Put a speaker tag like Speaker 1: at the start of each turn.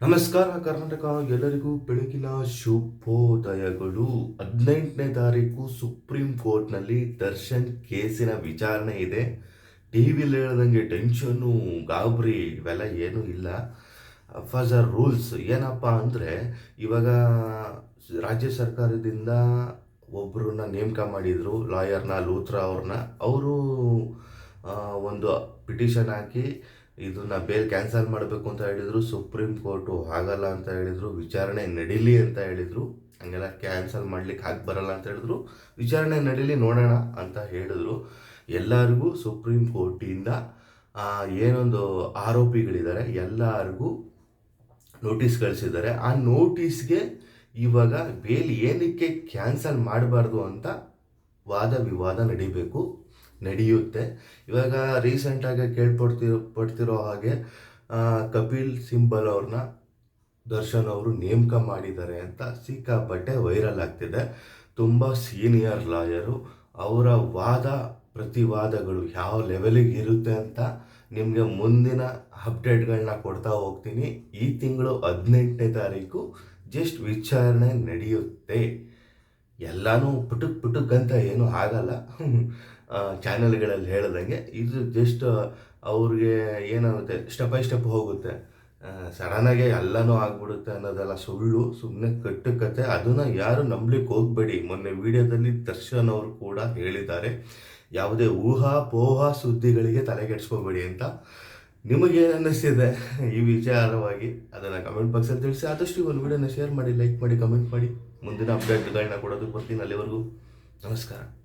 Speaker 1: ನಮಸ್ಕಾರ, ಕರ್ನಾಟಕ. ಎಲ್ಲರಿಗೂ ಬೆಳಗಿನ ಶುಭೋದಯಗಳು. ಹದಿನೆಂಟನೇ ತಾರೀಕು ಸುಪ್ರೀಂ ಕೋರ್ಟ್ನಲ್ಲಿ ದರ್ಶನ್ ಕೇಸಿನ ವಿಚಾರಣೆ ಇದೆ. ಟಿ ವಿಲಿ ಹೇಳ್ದಂಗೆ ಟೆನ್ಷನ್ನು ಗಾಬರಿ ಇವೆಲ್ಲ ಏನೂ ಇಲ್ಲ. ಫಾಸ್ ಆರ್ ರೂಲ್ಸ್ ಏನಪ್ಪ ಅಂದರೆ, ಇವಾಗ ರಾಜ್ಯ ಸರ್ಕಾರದಿಂದ ಒಬ್ಬರನ್ನ ನೇಮಕ ಮಾಡಿದರು, ಲಾಯರ್ನ ಲೂತ್ರಾ ಅವ್ರನ್ನ. ಅವರು ಒಂದು ಪಿಟಿಷನ್ ಹಾಕಿ ಇದನ್ನ ಬೇಲ್ ಕ್ಯಾನ್ಸಲ್ ಮಾಡಬೇಕು ಅಂತ ಹೇಳಿದರು, ಸುಪ್ರೀಂ ಕೋರ್ಟು ಆಗಲ್ಲ ಅಂತ ಹೇಳಿದರು, ವಿಚಾರಣೆ ನಡೀಲಿ ಅಂತ ಹೇಳಿದರು, ಹಂಗೆಲ್ಲ ಕ್ಯಾನ್ಸಲ್ ಮಾಡ್ಲಿಕ್ಕೆ ಹಾಕಿ ಬರಲ್ಲ ಅಂತ ಹೇಳಿದ್ರು, ವಿಚಾರಣೆ ನಡೀಲಿ ನೋಡೋಣ ಅಂತ ಹೇಳಿದ್ರು. ಎಲ್ಲರಿಗೂ ಸುಪ್ರೀಂ ಕೋರ್ಟಿಂದ ಏನೊಂದು ಆರೋಪಿಗಳಿದ್ದಾರೆ, ಎಲ್ಲರಿಗೂ ನೋಟಿಸ್ ಕಳಿಸಿದ್ದಾರೆ. ಆ ನೋಟಿಸ್ಗೆ ಇವಾಗ ಬೇಲ್ ಏನಕ್ಕೆ ಕ್ಯಾನ್ಸಲ್ ಮಾಡಬಾರ್ದು ಅಂತ ವಾದ ವಿವಾದ ನಡಿಬೇಕು. ನಡೆಯುತ್ತೆ. ಇವಾಗ ರೀಸೆಂಟಾಗಿ ಕೇಳ್ಪಡ್ತಿರೋ ಪಡ್ತಿರೋ ಹಾಗೆ ಕಪಿಲ್ ಸಿಂಬಲ್ ಅವ್ರನ್ನ ದರ್ಶನ್ ಅವರು ನೇಮಕ ಮಾಡಿದ್ದಾರೆ ಅಂತ ಸಿಕ್ಕಾಪಟ್ಟೆ ವೈರಲ್ ಆಗ್ತಿದೆ. ತುಂಬ ಸೀನಿಯರ್ ಲಾಯರು ಅವರ ವಾದ, ಪ್ರತಿವಾದಗಳು ಯಾವ ಲೆವೆಲಿಗೆ ಇರುತ್ತೆ ಅಂತ ನಿಮಗೆ ಮುಂದಿನ ಅಪ್ಡೇಟ್ಗಳನ್ನ ಕೊಡ್ತಾ ಹೋಗ್ತೀನಿ. ಈ ತಿಂಗಳು ಹದಿನೆಂಟನೇ ತಾರೀಕು ಜಸ್ಟ್ ವಿಚಾರಣೆ ನಡೆಯುತ್ತೆ. ಎಲ್ಲನೂ ಪುಟುಕ್ ಪುಟುಕ್ ಅಂತ ಏನೂ ಆಗಲ್ಲ. ಚಾನೆಲ್ಗಳಲ್ಲಿ ಹೇಳಿದಂಗೆ ಇದು ಜಸ್ಟ್ ಅವ್ರಿಗೆ ಏನಾಗುತ್ತೆ ಸ್ಟೆಪ್ ಬೈ ಸ್ಟೆಪ್ ಹೋಗುತ್ತೆ. ಸಡನ್ನಾಗೆ ಎಲ್ಲನೂ ಆಗ್ಬಿಡುತ್ತೆ ಅನ್ನೋದೆಲ್ಲ ಸುಳ್ಳು ಸುಮ್ಮನೆ ಕಟ್ಟು ಕತೆ. ಅದನ್ನು ಯಾರು ನಂಬಲಿಕ್ಕೆ ಹೋಗಬೇಡಿ. ಮೊನ್ನೆ ವಿಡಿಯೋದಲ್ಲಿ ದರ್ಶನ್ ಅವರು ಕೂಡ ಹೇಳಿದ್ದಾರೆ. ಯಾವುದೇ ಊಹಾಪೋಹ ಸುದ್ದಿಗಳಿಗೆ ತಲೆಗೆಡ್ಸ್ಕೋಬೇಡಿ ಅಂತ. ನಿಮಗೇನು ಅನ್ನಿಸ್ತಿದೆ ಈ ವಿಚಾರವಾಗಿ? ಅದನ್ನು ಕಮೆಂಟ್ ಬಾಕ್ಸಲ್ಲಿ ತಿಳಿಸಿ. ಆದಷ್ಟು ಒಂದು ವಿಡಿಯೋನ ಶೇರ್ ಮಾಡಿ ಲೈಕ್ ಮಾಡಿ ಕಮೆಂಟ್ ಮಾಡಿ. ಮುಂದಿನ ಅಪ್ಡೇಟ್ಗಳನ್ನ ಕೊಡೋದು ಬರ್ತೀನಿ ಅಲ್ಲಿವರೆಗೂ. ನಮಸ್ಕಾರ.